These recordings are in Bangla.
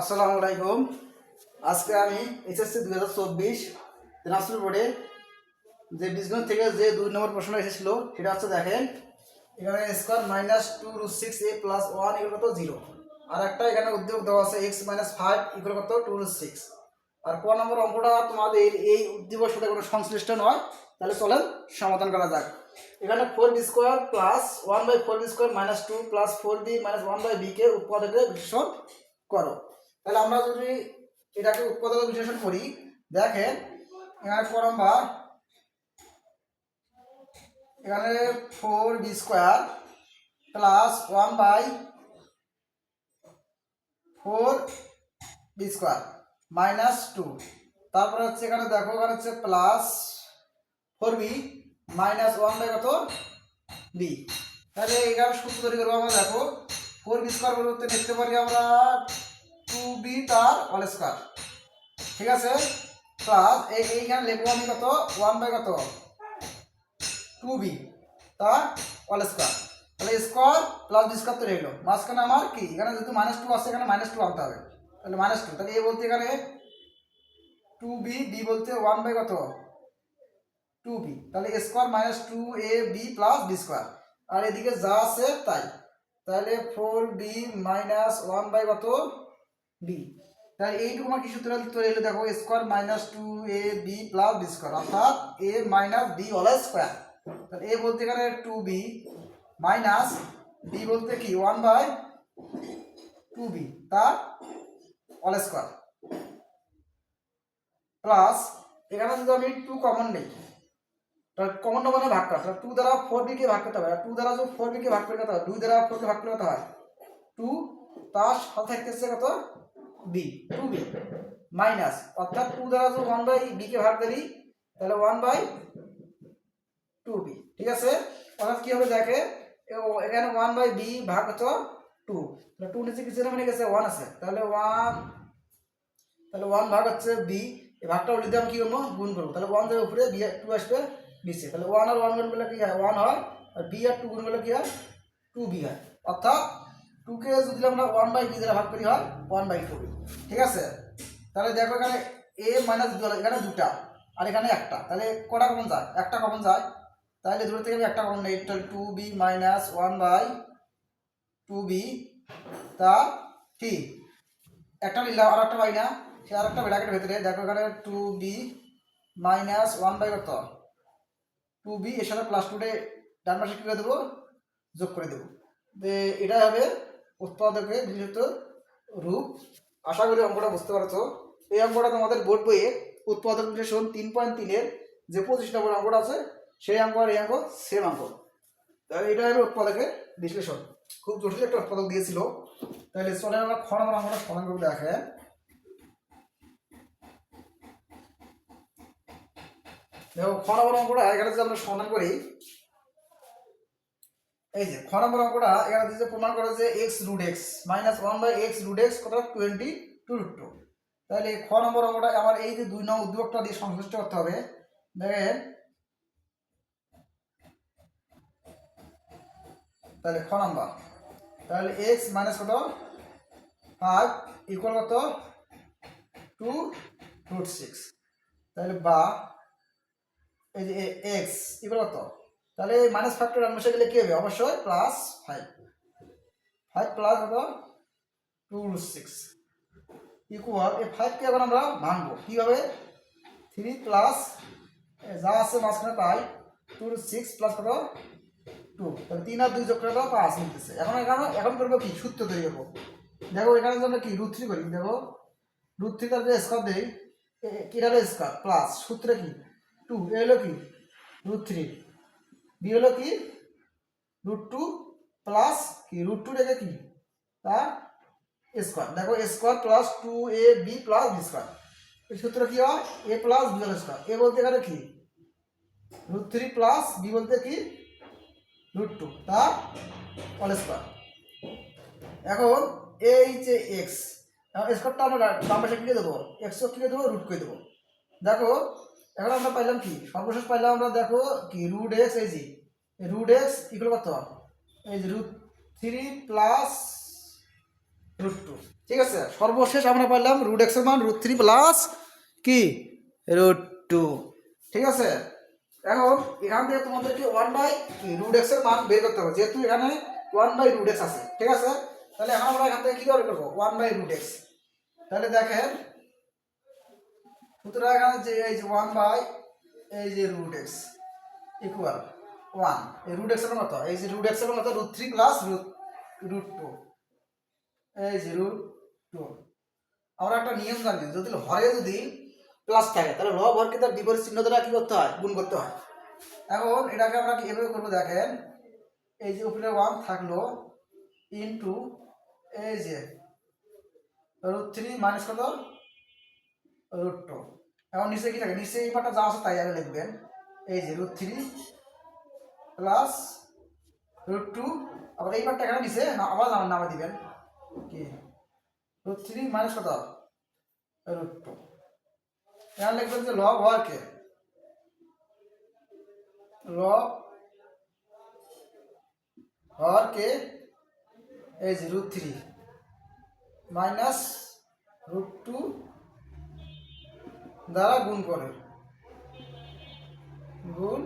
আসসালামু আলাইকুম। আজকে আমি এইচএসসি দু হাজার চব্বিশ দিনাজপুর বোর্ডে যে বীজগণ থেকে যে দুই নম্বর প্রশ্ন এসেছিল, সেটা হচ্ছে দেখেন, এখানে square minus two root six a plus one equal কত জিরো আর একটা এখানে উদ্যোগ দেওয়া আছে এক্স মাইনাস ফাইভ ইকুয়াল কত? টু রুট সিক্স আর ক নম্বর অঙ্কটা তোমাদের এই উদ্দীপের সাথে কোনো সংশ্লিষ্ট নয়, তাহলে চলেন সমাধান করা যাক। এখানে four b square plus one by four b square minus two plus four b minus one by বিকে উৎপাদকে বিশ্লেষণ করো। তাহলে আমরা যদি এটাকে উৎপাদক বিশ্লেষণ করি, দেখেন, এখানে ক নম্বর এখানে four b square plus one by four b square minus two তারপরে হচ্ছে এখানে দেখো, এখানে হচ্ছে plus four b minus one by কত? বি তাহলে এখানে সূত্র তৈরি করব আমরা, দেখো ফোর বি স্কোয়ার পরিবর্তে লিখতে পারি আমরা টু বি তার অল স্কোয়ার ঠিক আছে? প্লাস এই এইখানে লিখব আমি কত? ওয়ান বাই কত? টু বি তার অল স্কোয়ার তাহলে স্কোয়ার প্লাস বি স্কোয়ার তো রইল। মাঝখানে আমার কি? এখানে যেহেতু মাইনাস টু আসছে এখানে মাইনাস টু আনতে হবে। তাহলে মাইনাস টু তাহলে এ বলতে এখানে টু বি বি বলতে ওয়ান বাই কত? টু বি তাহলে square minus two a b plus b square আর এদিকে যা আছে তাই। তাহলে four b minus one by কত? বি তাহলে এইটুকু আমার কি সূত্র তৈরি হলো দেখো square minus two a b plus b square অর্থাৎ a minus b all square তাহলে এ বলতে গেলে টু বি মাইনাস বি বলতে কি? ওয়ান বাই টু বি তার অল স্কোয়ার প্লাস এখানে যদি আমি টু কমন নেই, তাহলে কমন মানে ভাগ করা। টু দ্বারা ফোর বিকে ভাগ করতে হবে। টু দ্বারা যদি ফোর বিকে ভাগ করে করতে হয়, দুই দ্বারা ফোরকে ভাগ করে করতে হয় টু তার সাথে কত? বি টু বি মাইনাস অর্থাৎ টু দ্বারা যদি ওয়ান বাই বিকে ভাগ করি, তাহলে ওয়ান বাই টু বি ঠিক আছে? অর্থাৎ কি হবে দেখে? এখানে ওয়ান বাই বি ভাগ হতো টু তাহলে টু নিচে কিছু মানে গেছে ওয়ান আছে, তাহলে ওয়ান তাহলে ওয়ান ভাগ হচ্ছে বি এই ভাগটা উল্টে আমি কি করব? গুণ করব, তাহলে ওয়ান দেবে উপরে বি টু আসবে বিসে তাহলে ওয়ান আর ওয়ান গুণ করলে কি হয়? ওয়ান হয়, আর বি আর টু গুণ করলে কি হয়? টু বি হয়, অর্থাৎ টুকে যদি আমরা ওয়ান বাই বি দ্বারা ভাগ করি হয় ওয়ান বাই টু ঠিক আছে? তাহলে দেখো এখানে এ মাইনাস এখানে দুটা, আর এখানে একটা। তাহলে কটা কমন যায়? একটা কমন যায়। তাহলে দূর থেকে আমি একটা কমন নেই তাহলে two b minus one by two b তা কি? একটা নিলাম, আর একটা পাই না। সে আর একটা ব্র্যাকেটের ভেতরে। দেখো এখানে two b minus one by কত? টু বি এর সাথে প্লাস টুটে ডান পাশে কী করে দেবো? যোগ করে দেবো। যে এটা হবে উৎপাদকের বিশেষত রূপ। আশা করি অঙ্কটা বুঝতে পারছ। এই অঙ্কটা তোমাদের বোর্ড বইয়ে উৎপাদক বিশ্লেষণ তিন পয়েন্ট তিনের যে পঁচিশ নম্বর অঙ্কটা আছে, সেই অঙ্ক আর এই অঙ্ক সেম অঙ্ক। তাহলে এটা হবে উৎপাদকের বিশ্লেষণ। খুব জটিল একটা উৎপাদক দিয়েছিল। তাহলে চলে আমরা খ নম্বর অঙ্কটা সমাধান করে দেখে। দেখো, খ নম্বর অঙ্কটা এখানে যদি আমরা সমাধান করি এই যে, খ নম্বর অঙ্কটা এখানে দিয়েছে প্রমাণ করে যে x root x minus one by x root x কত? টোয়েন্টি টু রুট টু তাহলে খ নম্বর অঙ্কটা আমার এই যে দুই নম্বর উদ্যোগটা দিয়ে সংশ্লিষ্ট করতে হবে। দেখেন, তাহলে খ নম্বর, তাহলে এক্স মাইনাস কত? ফাইভ ইকুয়াল কত? টু রুট সিক্স তাহলে বা, এই যে এক্স ইকুয়াল কত? তাহলে এই মাইনাস ফাইভটা ডান বসে গেলে কী হবে? অবশ্যই প্লাস ফাইভ ফাইভ প্লাস কত টু সিক্স ইকুয়াল এই ফাইভকে এখন আমরা ভাঙবো। কীভাবে থ্রি প্লাস যা আছে মাঝখানে তাই টু সিক্স প্লাস কত? টু তাহলে তিন আর দুই যোগ করে পাঁচ মিলতেছে। এখন এখানে এখন করব কি? সূত্র তৈরি করব। দেখো এখানে আমরা কি? রুট থ্রি করি। দেখো রুট থ্রি যে স্কোয়ার দেই এটা হলো স্কোয়ার প্লাস সূত্রে কি? টু এ হলো কি? রুট থ্রি বি হলো কি? রুট টু প্লাস কি? রুট টু রেখে কি? তার স্কোয়ার দেখো square plus two a b plus b square এই সূত্র কি হয়? A plus b square a বলতে গেলে কি? রুট থ্রি প্লাস বি বলতে কি? রুট টু তার অল স্কোয়ার এখন এই যে এক্স এখন স্কোয়ারটা আমরা বাম পাশে কিনে দেবো। এক্সও কিনে দেবো? রুট করে দেবো। দেখো, এখন আমরা পাইলাম কি? সর্বশেষ পাইলাম আমরা দেখো কি? রুট এক্স এই যে রুট এক্স ইকুয়াল কত? এই যে root three plus root two ঠিক আছে? সর্বশেষ আমরা পাইলাম রুট এক্সের মান রুট থ্রি প্লাস কি? রুট টু ঠিক আছে? এখন এখান থেকে তোমাদেরকে ওয়ান বাই রুট এক্সের মান বের করতে হবে। যেহেতু এখানে ওয়ান বাই রুট এক্স আছে। ঠিক আছে? তাহলে এখন আমরা এখান থেকে কী করে করব? ওয়ান বাই রুট এক্স তাহলে দেখেন, সুতরাং এখানে যে এই যে ওয়ান বাই এই যে রুট এক্স ইকুয়াল ওয়ান এই রুট এক্সের কত? এই যে রুট এক্সের কত? Root three plus root root two এই যে রুট টু আমরা একটা নিয়ম জানি, যদি হরে যদি প্লাস থাকে, তাহলে লব হরকে তার বিপরীত চিহ্ন দ্বারা কি করতে হয়? গুণ করতে হয়। এখন এটাকে আমরা এভাবে করব দেখেন? এই যে উপরে ওয়ান থাকল ইন্টু এই যে রুট থ্রি মাইনাস কত? রুট টু এখন নিচে কি থাকে? নিচে এই পাটা যা আছে তাই আগে লিখবেন। এই যে root three plus root two আবার এই পাটটা এখানে না, আবার আমার নামে দিবেন। কি রুট থ্রি মাইনাস কত? রুট টু এখানে লিখবেন যে লব হরকে লব হরকে এই যে root three minus root two দ্বারা গুণ করে। গুণ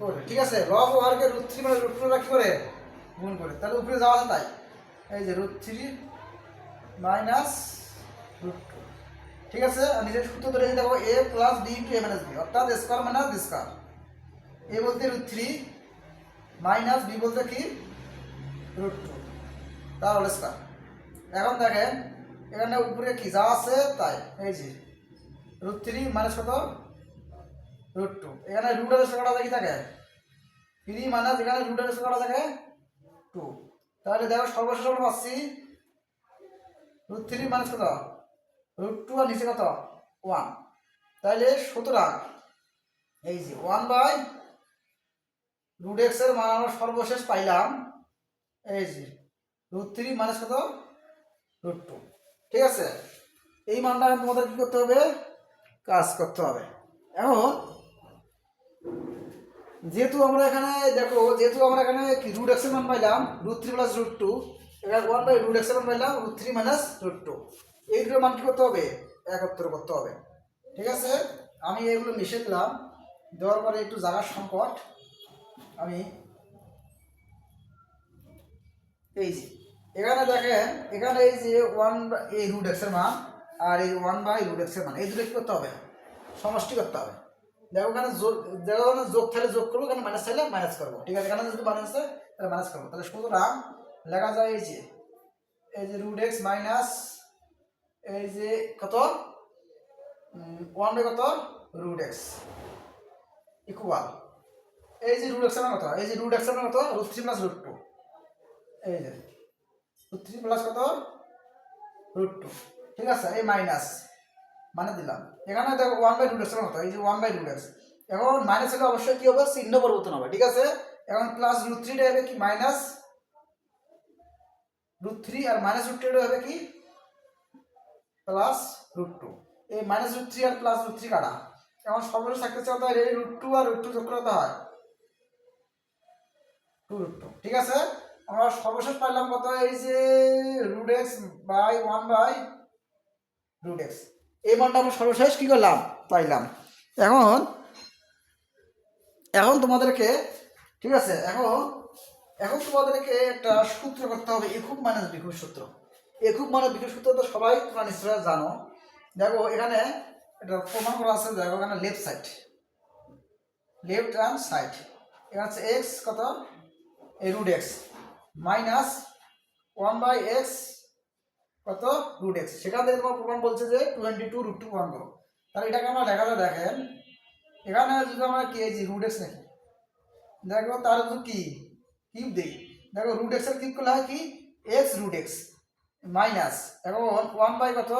করে। ঠিক আছে লব ওয়ার্কে রুট থ্রি মানে রুট টুটা কি করে? গুণ করে। তাহলে উপরে যাওয়া আছে তাই। এই যে root three minus root two ঠিক আছে নিজের সূত্র ধরে দেখো a plus b into a minus b অর্থাৎ square minus b square a বলতে রুট থ্রি মাইনাস বি বলতে কি? রুট টু তার হল স্কোয়ার এখন দেখেন, এখানে উপরে কি যা আছে তাই। এই যে রুট থ্রি মাইনাস কত? Root two. এখানে রুটের সংখ্যাটা দেখি থাকে থ্রি মাইনাস এখানে রুটের সংখ্যাটা থাকে টু তাহলে দেখো, সর্বশেষ আমরা পাচ্ছি রুট থ্রি মাইনাস কত? রুট টু আর নিচে কত? ওয়ান তাহলে সুতরাং, এই যে ওয়ান বাই রুট এক্সের মান আমরা সর্বশেষ পাইলাম। এই যে রুট থ্রি মাইনাস কত? রুট টু ঠিক আছে? এই মানটা তোমাদের কী করতে হবে? কাজ করতে হবে। এখন যেহেতু আমরা এখানে, দেখো, যেহেতু আমরা এখানে রুট এক্সের মান পাইলাম root three plus root two এখানে ওয়ান বাই রুট এক্সের মান পাইলাম root three minus root two এই দুটোর মান কী করতে হবে? একত্র করতে হবে। ঠিক আছে? আমি এগুলো মিশে দিলাম দেওয়ার পরে একটু জায়গার সংকট। আমি এই যে, এখানে দেখেন, এখানে এই যে ওয়ান এই রুট এক্সের মান আর এই ওয়ান বাই রুট এক্সের মান, এই দুটো কি করতে হবে? সমষ্টি করতে হবে। দেখো, ওখানে যোগ, দেখো, ওখানে যোগ থাকলে যোগ করব এখানে মাইনাস থাকলে মাইনাস করব। ঠিক আছে, এখানে যদি মাইনাস আছে তাহলে মাইনাস করব। তাহলে সুতরাং লেখা যায় এই যে এই যে রুট এক্স মাইনাস এই যে কত? ওয়ান কত? রুট এক্স ইকুয়াল এই যে রুট এক্সের মান কত? এই যে রুট এক্সের মান কত? Root three plus root two এই যে রুট থ্রি প্লাস কত? রুট টু ঠিক আছে, এই মাইনাস মানে দিলাম। এখানে দেখো ওয়ান বাই রুট এক্সের এই যে ওয়ান বাই রুট এক্স এখন মাইনাস হলে অবশ্যই কি হবে? চিহ্ন পরিবর্তন হবে, ঠিক আছে? এখন প্লাস রুট থ্রিটা হবে কি? মাইনাস রুট থ্রি আর মাইনাস রুট থ্রিটা হবে কি? প্লাস রুট টু এই মাইনাস রুট থ্রি আর প্লাস রুট থ্রি কাটা। এখন সর্বশেষ থাকতে চাও তাহলে এই রুট টু আর রুট টু যোগ করতে হয়। টু রুট টু ঠিক আছে? আমরা সর্বশেষ পাইলাম কত? এই যে root x by one by root x এই মানটা আমরা সর্বশেষ কী করলাম? পাইলাম। এখন এখন তোমাদেরকে, ঠিক আছে, এখন এখন তোমাদেরকে একটা সূত্র করতে হবে একুব মাইনাস বিকুব সূত্র। একুব মাইনাস বিকুব সূত্র তো সবাই তোমরা নিশ্চয় জানো। দেখো, এখানে এটা প্রমাণ করা আছে, দেখো, এখানে left side left hand side এখানে হচ্ছে এক্স কত? এই root x minus one by x কত? রুট এক্স সেখান থেকে তোমার প্রমাণ বলছে যে টোয়েন্টি টু রুট টু প্রমাণ তাহলে এটাকে আমরা দেখা যায় দেখেন। এখানে যদি আমরা কেজি রুট এক্স নাকি দেখো। তার যদি কি? কিউব দিই। দেখো রুট এক্সের কিউব করলে হয় কি? এক্স রুট এক্স মাইনাস এখন ওয়ান বাই কত?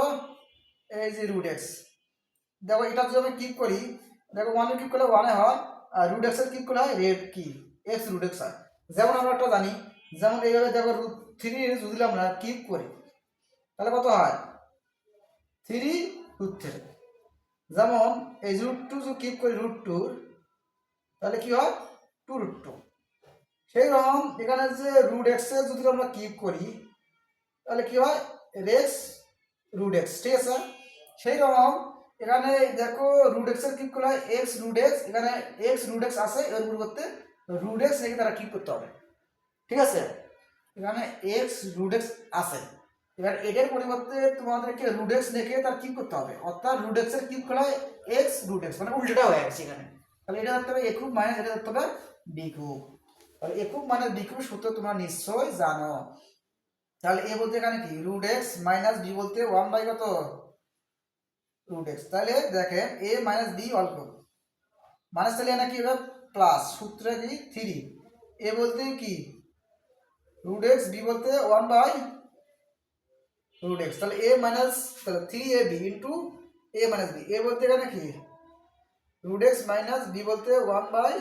এই যে রুট এক্স দেখো, এটা যদি আমি কিউব করি, দেখো ওয়ানের কিউব করলে ওয়ানে হয়, আর রুট এক্সের কিউব করলে হয় রেড কি? এক্স রুট এক্স হয়। যেমন আমরা একটা জানি, যেমন এইভাবে দেখো রুট থ্রি যদি আমরা কিউব করি তাহলে কত হয়? থ্রি রুট থ্রি যেমন এই রুট টু যদি কিউব করি রুট টুর তাহলে কি হয়? টু রুট টু সেই রকম এখানে যে রুট এক্সে যদি আমরা কিউব করি, তাহলে কি হয়? রেক্স রুট এক্স ঠিক আছে? সেই রকম এখানে দেখো রুট এক্সের কিপ করা এক্স রুট এক্স এখানে এক্স রুট এক্স আছে, এর পরিবর্তে রুট এক্স রেখে তারা কিপ করতে হবে। ঠিক আছে? এখানে এক্স রুট এক্স আছে। এবার এটার পরিবর্তে তোমাদেরকে রুট দেখে তার কিপ করতে হবে। অর্থাৎ এর কিপ করা এক্স রুডেক্স মানে উল্টোটা হয়ে গেছে এখানে। তাহলে এটা ধরতে হবে এ কিউব মাইনাস এটা ধরতে হবে বি কিউব তাহলে a cube minus b cube সূত্র তোমরা নিশ্চয়ই জানো। তাহলে এ বলতে এখানে কি? রুট এক্স মাইনাস বি বলতে ওয়ান বাই কত? রুট এক্স তাহলে দেখেন এ মাইনাস বি অল্প মাইনাস তাহলে এখানে কি হবে? প্লাস সূত্রে কি? থ্রি এ বলতে কি? রুট এক্স বি বলতে ওয়ান বাই রুট এক্স তাহলে এ মাইনাস তাহলে three a b into a minus b a বলতে এখানে কি? রুট এক্স মাইনাস বি বলতে ওয়ান বাই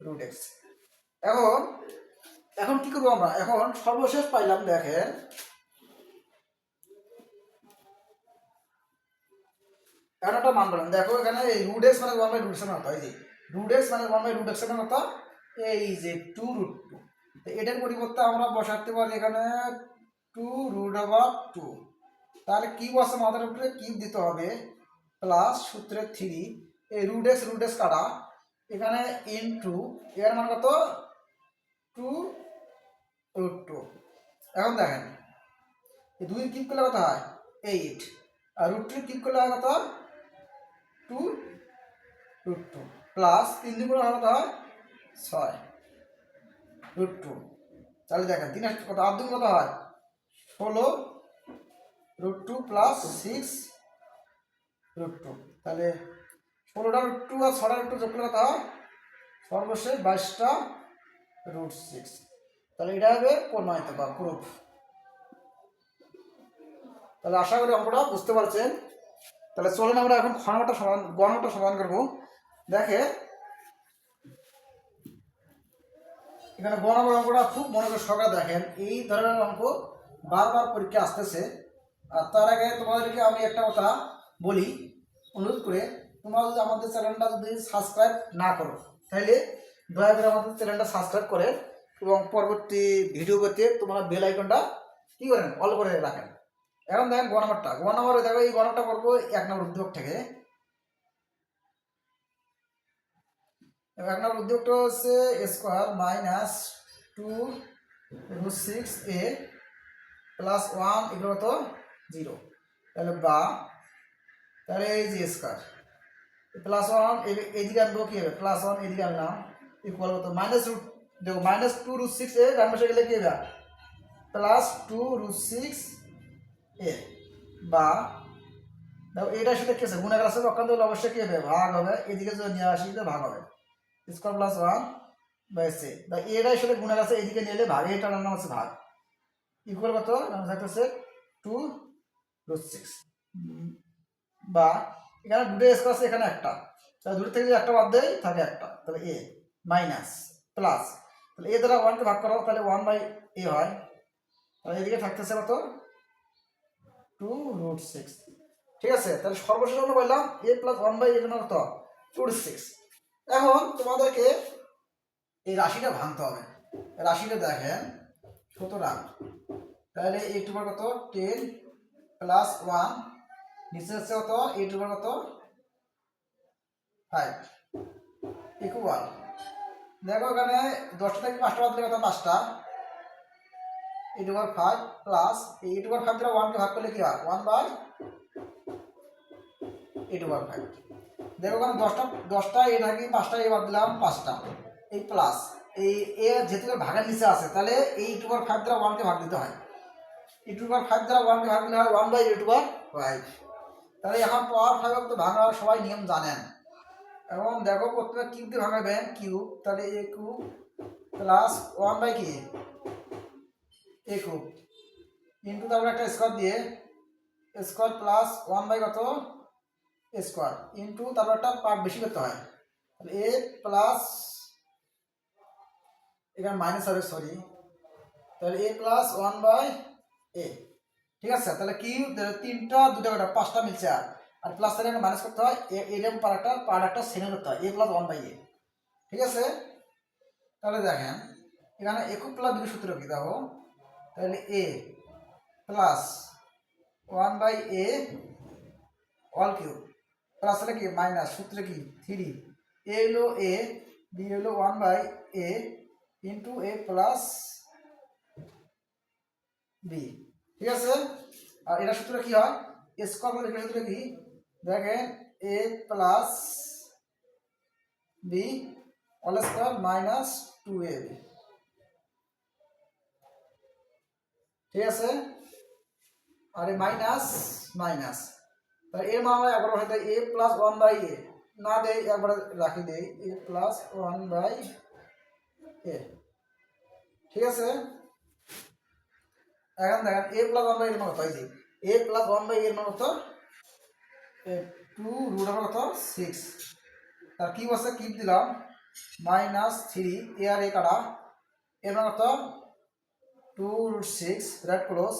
রুট এক্স এখন এখন কি করব আমরা? এখন সর্বশেষ পাইলাম, দেখেন। এখন একটা মান বললাম দেখো এখানে এই রুট এক্স মানে ওয়ান বাই রুট এক্সের মতো এই যে রুট এক্স মানে ওয়ান বাই রুট এক্সের মতো এই যে টু রুট টু এটার পরিবর্তে আমরা বসাতে পারি এখানে টু রুট ওভার টু। তাহলে কি বসে মাথার উপরে? কিউব দিতে হবে? প্লাস সূত্রে থ্রি। এই রুট এক্স রুট এক্স কাটা। এখানে ইন টু এর মান কত? Two root two. এখন দেখেন দুই কিপ করলে কত হয়? এইট আর রুট টু কিপ করলে কত? Two root two. প্লাস তিন দিন করে হয় কত হয়? ছয়। Root two. তাহলে দেখেন তিন কত? আট দিন কত হয়? ষোলো root two plus six root two তাহলে ষোলোটা রুট টু আর ছটা রুট টু যোগ হয়? সর্বশেষ বাইশটা রুট সিক্স তাহলে এটা হবে প্রমাণিত বা প্রুফ তাহলে আশা করি অঙ্কটা বুঝতে পারছেন। তাহলে চলুন আমরা এখন খনটা সমান গণটা সমান করব। দেখে এখানে গণবর অঙ্কটা খুব মনে করে সকালে দেখেন। এই ধরনের অঙ্ক বারবার পরীক্ষা আসতেছে। আর তার আগে তোমাদেরকে আমি একটা কথা বলি, অনুরোধ করে তোমরা যদি আমাদের চ্যানেলটা যদি সাবস্ক্রাইব না করো, তাহলে দয়া করে আমাদের চ্যানেলটা সাবস্ক্রাইব করে এবং পরবর্তী ভিডিও পেতে তোমরা বেল আইকনটা কী করেন অল করে রাখেন। এখন দেখেন গ নাম্বারটা। গ নাম্বারে দেখো এই গ নাম্বারটা করব এক নম্বর উদ্যোগ থেকে। এক নম্বর উদ্যোগটা হচ্ছে square minus two root six a plus one এগুলো তো জিরো তাহলে বা, তাহলে এই যে স্কোয়ার প্লাস ওয়ান এদিকে আনব কী হবে? প্লাস ওয়ান এদিকে আনলাম। ইকুয়াল কত? মাইনাস রুট দেখো minus two root six a ডান পাশে গেলে কী হবে? Plus two root six a. বা, দেখো এটার সাথে কি আছে? গুণাগার আছে অকান্ত হলে অবশ্যই কী হবে? ভাগ হবে। এদিকে যদি নিয়ে আসি ভাগ হবে। স্কোয়ার প্লাস ওয়ান বা এটার সাথে গুণাগার আছে এদিকে নিলে ভাগ এটার নাম আছে, ভাগ। ইকুয়াল কত? নাম থাকতেছে টু রুট সিক্স বা এখানে দুটো স্কোয়ার আছে এখানে একটা। তাহলে দুটো থেকে যদি একটা বাদ দেয় থাকে একটা। তাহলে এ মাইনাস প্লাস তাহলে এ দ্বারা ওয়ানকে ভাগ করো, তাহলে ওয়ান বাই এ হয়। তাহলে এদিকে থাকতেছে কত? টু রুট সিক্স ঠিক আছে? তাহলে সর্বশেষ আমরা বললাম এ প্লাস ওয়ান বাই এর কত? টু রুট সিক্স এখন তোমাদেরকে এই রাশিটা ভাঙতে হবে। রাশিটা দেখেন। সুতরাং তাহলে এ টু কত? টেন প্লাস ওয়ান নিচে হচ্ছে কত? এ টু কত? ফাইভ ইকুয়াল দেখো এখানে দশটা থেকে পাঁচটা বাদ কত? পাঁচটা। এ টু ফাইভ প্লাস এই টু ফাইভ দ্বারা ওয়ানকে ভাগ করলে কি হয়? One by a two five দেখো এখানে দশটা দশটা এ থাকি পাঁচটা এ বাদ দিলাম পাঁচটা। এই প্লাস এই, এ যেহেতু ভাগের নিচে আছে, তাহলে এই টু বার ফাইভ দ্বারা ওয়ানকে ভাগ দিতে হয়। ই টু বার ফাইভ দ্বারা ওয়ানকে ভাগ দিলে হয় ওয়ান বাই এ টু বার ফাইভ তাহলে এখন পাওয়ার ফাইভ তো ভাঙা সবাই নিয়ম জানেন। এবং দেখো প্রথমে কিউব দিয়ে ভাঙাবেন কিউব তাহলে a cube plus one by কি এ কিউব ইন্টু তারপরে একটা স্কোয়ার দিয়ে স্কোয়ার প্লাস ওয়ান বাই কত? স্কোয়ার ইন্টু তারপর একটা পার্ট বেশি করতে হয়। তাহলে এ প্লাস এখানে মাইনাস হবে সরি তাহলে a plus one by a ঠিক আছে? তাহলে কি? তিনটা দুটা কটা পাঁচটা মিলছে আর। আর প্লাস তাহলে মাইনাস করতে হয় এরকম পার একটা পার একটা সেকেন্ড করতে হয় a plus one by a ঠিক আছে? তাহলে দেখেন, এখানে একুব প্লাস দুটো সূত্র কি? দেখো, তাহলে a plus one by a all cube plus কি? মাইনাস সূত্রে কি? থ্রি এ হলো এ বি হলো one by a into a plus b, ঠিক আছে? আর এটা সূত্রে কি হয়? স্কোয়ার করলে এটা সূত্রে কি? দেখেন, a plus b all square minus two a b. ঠিক আছে? আর এ মাইনাস মাইনাস। তাহলে এর মান আমরা একবার a plus one by a. না দেই, একবার রাখি দেই, a plus one by a, ঠিক আছে? এখন দেখেন এ প্লাস ওয়ান বাই এর মান কত? এই এ প্লাস ওয়ান বাই এর মান কত? টু রুট আমার কত? সিক্স তার কি বসে কি দিলাম মাইনাস থ্রি এ আর এ কাটা, এর মান কত? টু রুট সিক্স রেড ক্লোজ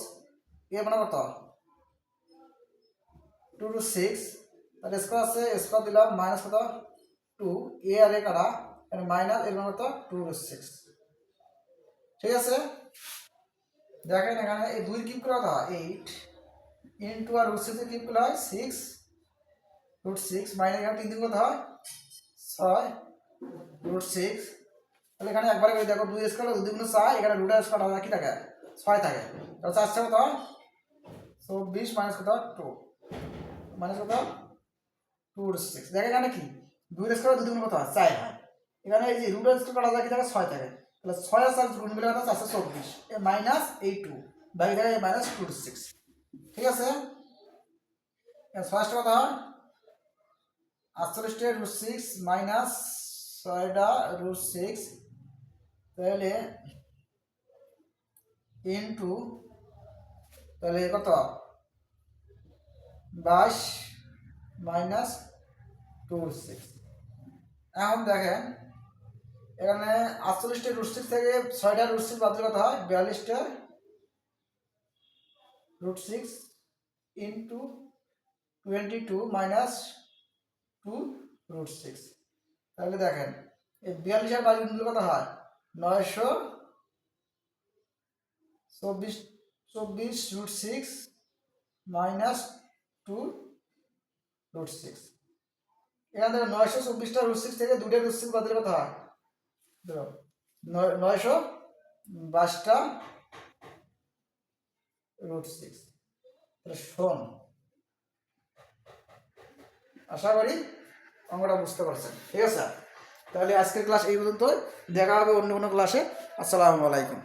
এর মানে কত? টু রুট সিক্স তাহলে স্কোয়ার আছে স্কোয়ার দিলাম মাইনাস কত? টু এ আর এ কাটা মাইনাস এর মানে কত টু রুট সিক্স ঠিক আছে? দেখেন এখানে এই দুই কিউব করে হয় এইট ইন্টু আর রুট সিক্সের কিউব করলে হয় সিক্স রুট সিক্স মাইনাস এখানে তিন দিন কত হয় ছয় রুট সিক্স তাহলে এখানে একবারে করে দেখো দুই স্কোয়ার দুই গুণ ছয় এখানে রুটের স্কোয়ার হবে কি থাকে? ছয় থাকে। তাহলে চারশো কত চব্বিশ মাইনাস কত টু মাইনাস কত টু রুট সিক্স দেখে এখানে কি? দুই স্কোয়ার দুই গুণ কত হয়? চার। হয় এখানে এই যে রুটের স্কোয়ার কাটা যায় কি থাকে ছয় থাকে। তাহলে ছয় আর গুণ মিলে কত? চারশো চব্বিশ। এ মাইনাস এই টু বাকি থাকে মাইনাস টু রুট সিক্স ঠিক আছে? ফার্স্ট কথা হয়। আটচল্লিশটা রুট সিক্স মাইনাস ছয়টা রুট সিক্স তাহলে ইন্টু তাহলে কত? বাইশ মাইনাস টু রুট সিক্স এখন দেখেন এখানে আটচল্লিশটা রুট থেকে ছয়টা রুট সিক্স বাদ দিলে কত হয়। বিয়াল্লিশটা root six into twenty two minus two root six তাহলে দেখেন, এই বিয়াল্লিশ আর বাইশ গুণ কত হয় নয়শো চব্বিশ চব্বিশ root six minus two root six এখান থেকে নয়শো চব্বিশটা রুট সিক্স থেকে দুটো রুট সিক্স বাদ দিলে হয় নয়শো বাইশটা রুট সিক্স। শোন আশা করি অঙ্কটা বুঝতে পারছেন। ঠিক আছে? তাহলে আজকের ক্লাস এই পর্যন্ত দেখা হবে অন্য কোনো ক্লাসে। আসসালামু আলাইকুম।